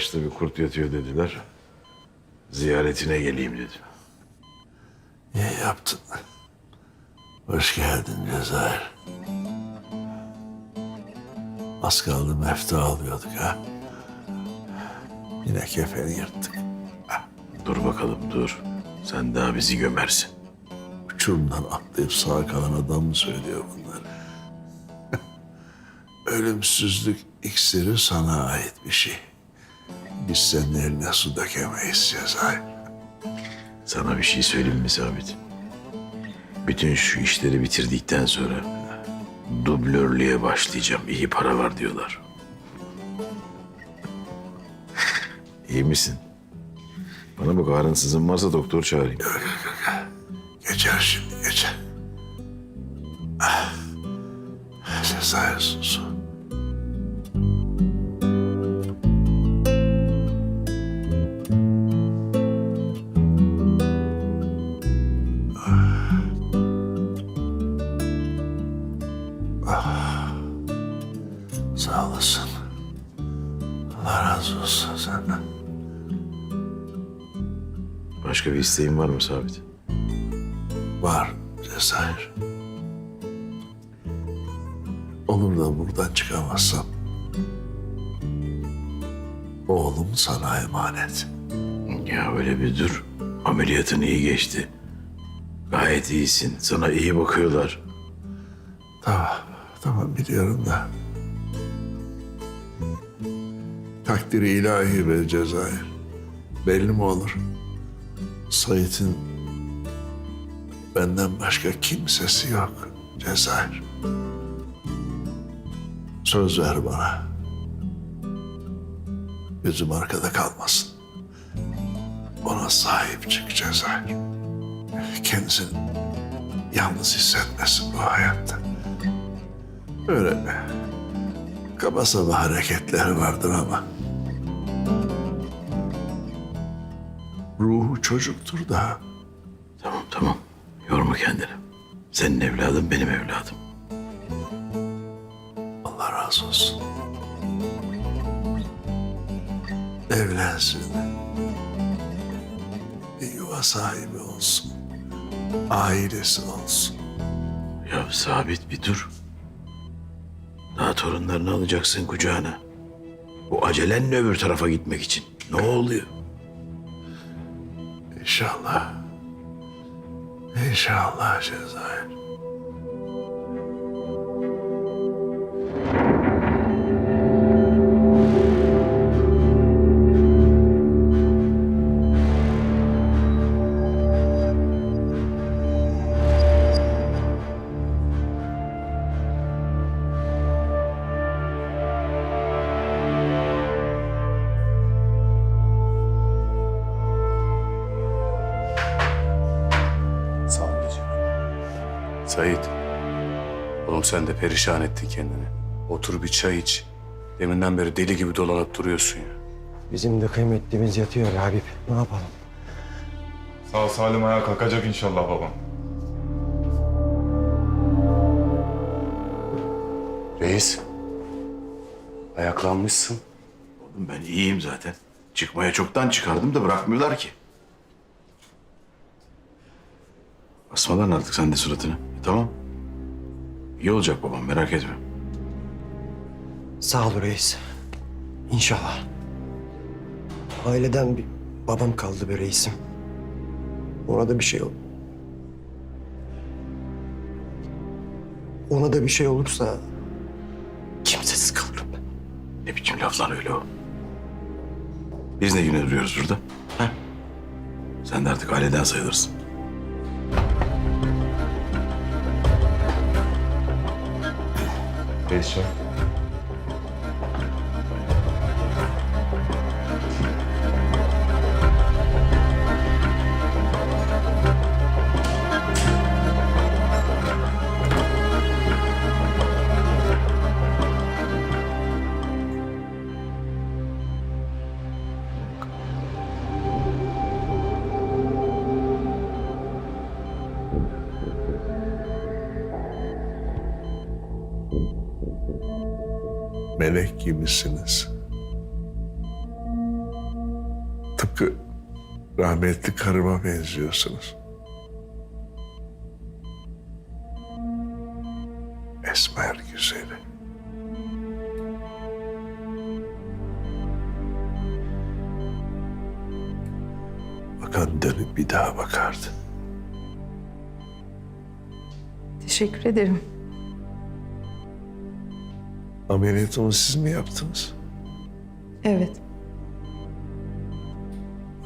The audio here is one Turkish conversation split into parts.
yaşlı bir kurt yatıyor dediler. Ziyaretine geleyim dedim. İyi yaptın. Hoş geldin Cezayir. Az kaldı mefta alıyorduk ha. Yine kefeni yırttık. Dur bakalım dur. Sen daha bizi gömersin. Uçurumdan atlayıp sağ kalan adam mı söylüyor bunları? Ölümsüzlük iksiri sana ait bir şey. Biz senin eline su dökemeyiz Cezayir. Sana bir şey söyleyeyim mi Sabit? Bütün şu işleri bitirdikten sonra dublörlüğe başlayacağım. İyi para var diyorlar. İyi misin? Bana bak ağrın sızın varsa doktor çağırayım. Geçer şimdi geçer. Ah. Cezayir su Sağ olasın. Allah razı olsun senden. Başka bir isteğin var mı Sabit? Var Cezayir. Olur da buradan çıkamazsam... ...oğlum sana emanet. Ya öyle bir dur. Ameliyatın iyi geçti. Gayet iyisin. Sana iyi bakıyorlar. Tamam, tamam biliyorum da... ...takdiri ilahi be Cezayir. Belli mi olur? Sait'in benden başka kimsesi yok Cezayir. Söz ver bana. Gözüm arkada kalmasın. Ona sahip çık Cezayir. Kendisini yalnız hissetmesin bu hayatta. Öyle kaba saba hareketleri vardır ama ruhu çocuktur daha. Tamam tamam. Yorma kendini. Senin evladın benim evladım. Allah razı olsun. Evlensin. Bir yuva sahibi olsun. Ailesi olsun. Ya Sabit bir dur. Daha torunlarını alacaksın kucağına. Bu acelenle öbür tarafa gitmek için. Ne oluyor? İnşallah. İnşallah Cezayir. Sait. Oğlum sen de perişan ettin kendini. Otur bir çay iç. Deminden beri deli gibi dolanıp duruyorsun ya. Bizim de kıymetlimiz yatıyor Habib. Ne yapalım? Sağ salim ayağa kalkacak inşallah babam. Reis. Ayaklanmışsın. Oğlum ben iyiyim zaten. Çıkmaya çoktan çıkardım da bırakmıyorlar ki. Asma lan artık sen de suratını. E, tamam. İyi olacak babam merak etme. Sağ ol reis. İnşallah. Aileden bir babam kaldı be reisim. Ona da bir şey ol. Ona da bir şey olursa kimsesiz kalırım ben. Ne biçim laf lan öyle o? Biz ne güne duruyoruz burada? Ha? Sen de artık aileden sayılırsın. Reis Melek gibisiniz. Tıpkı rahmetli karıma benziyorsunuz. Esmer güzeli. Bakan dönüp bir daha bakardı. Teşekkür ederim. Ameliyatımı siz mi yaptınız? Evet.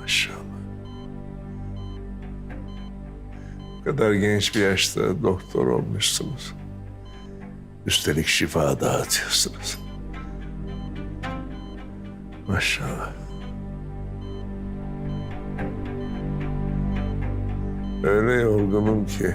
Maşallah. Bu kadar genç bir yaşta doktor olmuşsunuz. Üstelik şifa dağıtıyorsunuz. Maşallah. Öyle yorgunum ki.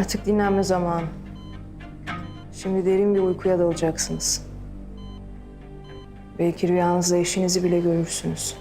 Artık dinlenme zamanı. Şimdi derin bir uykuya dalacaksınız. Belki rüyanızda eşinizi bile görürsünüz.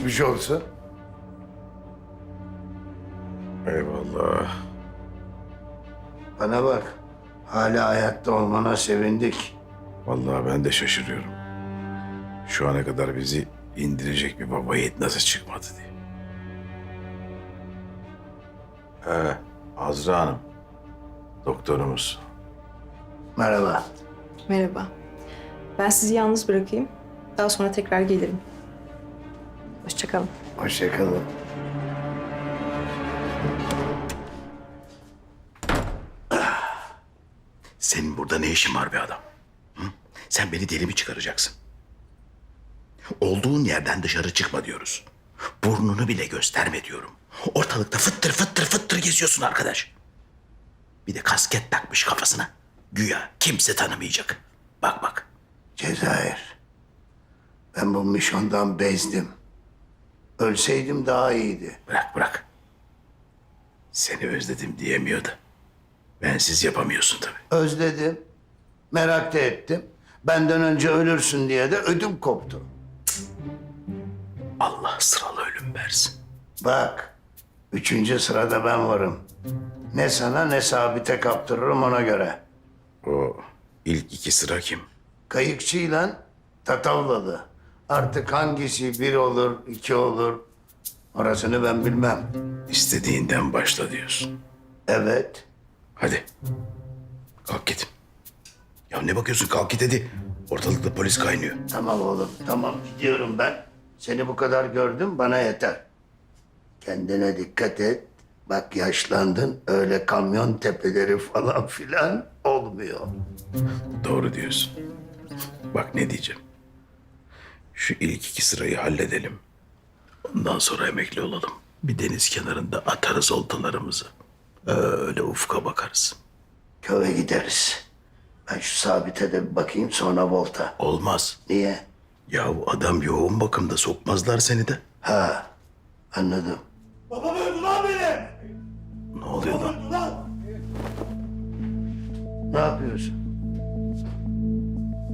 Geçmiş olsa. Eyvallah. Bana bak. Hala hayatta olmana sevindik. Vallahi ben de şaşırıyorum. Şu ana kadar bizi indirecek bir baba yiğit nasıl çıkmadı diye. He, Azra Hanım. Doktorumuz. Merhaba. Merhaba. Ben sizi yalnız bırakayım. Daha sonra tekrar gelirim. Hoşçakalın. Hoşçakalın. Senin burada ne işin var be adam? Hı? Sen beni deli mi çıkaracaksın? Olduğun yerden dışarı çıkma diyoruz. Burnunu bile gösterme diyorum. Ortalıkta fıttır fıttır fıttır geziyorsun arkadaş. Bir de kasket takmış kafasına. Güya kimse tanımayacak. Bak bak. Cezayir. Ben bu misyondan bezdim. Ölseydim daha iyiydi. Bırak bırak. Seni özledim diyemiyordu. Bensiz yapamıyorsun tabii. Özledim. Merak da ettim. Benden önce ölürsün diye de ödüm koptu. Allah sıralı ölüm versin. Bak. Üçüncü sırada ben varım. Ne sana ne sabite kaptırırım ona göre. O ilk iki sıra kim? Kayıkçıyla Tatavlalı. Artık hangisi bir olur, iki olur orasını ben bilmem. İstediğinden başla diyorsun. Evet. Hadi. Kalk git. Ya ne bakıyorsun kalk git hadi. Ortalıkta polis kaynıyor. Tamam oğlum, tamam gidiyorum ben. Seni bu kadar gördüm, bana yeter. Kendine dikkat et. Bak yaşlandın, öyle kamyon tepeleri falan filan olmuyor. Doğru diyorsun. Bak ne diyeceğim. Şu ilk iki sırayı halledelim. Ondan sonra emekli olalım. Bir deniz kenarında atarız oltalarımızı. Öyle ufka bakarız. Köye gideriz. Ben şu sabite de bir bakayım sonra volta. Olmaz. Niye? Ya bu adam yoğun bakımda sokmazlar seni de. Ha, anladım. Ne oluyor lan? Ne yapıyorsun?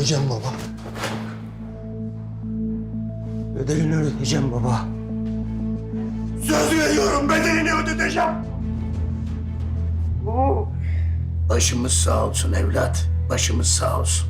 ödeteceğim baba. Bedelini ödeteceğim baba. Söz veriyorum bedelini ödeteceğim. Başımız sağ olsun evlat. Başımız sağ olsun.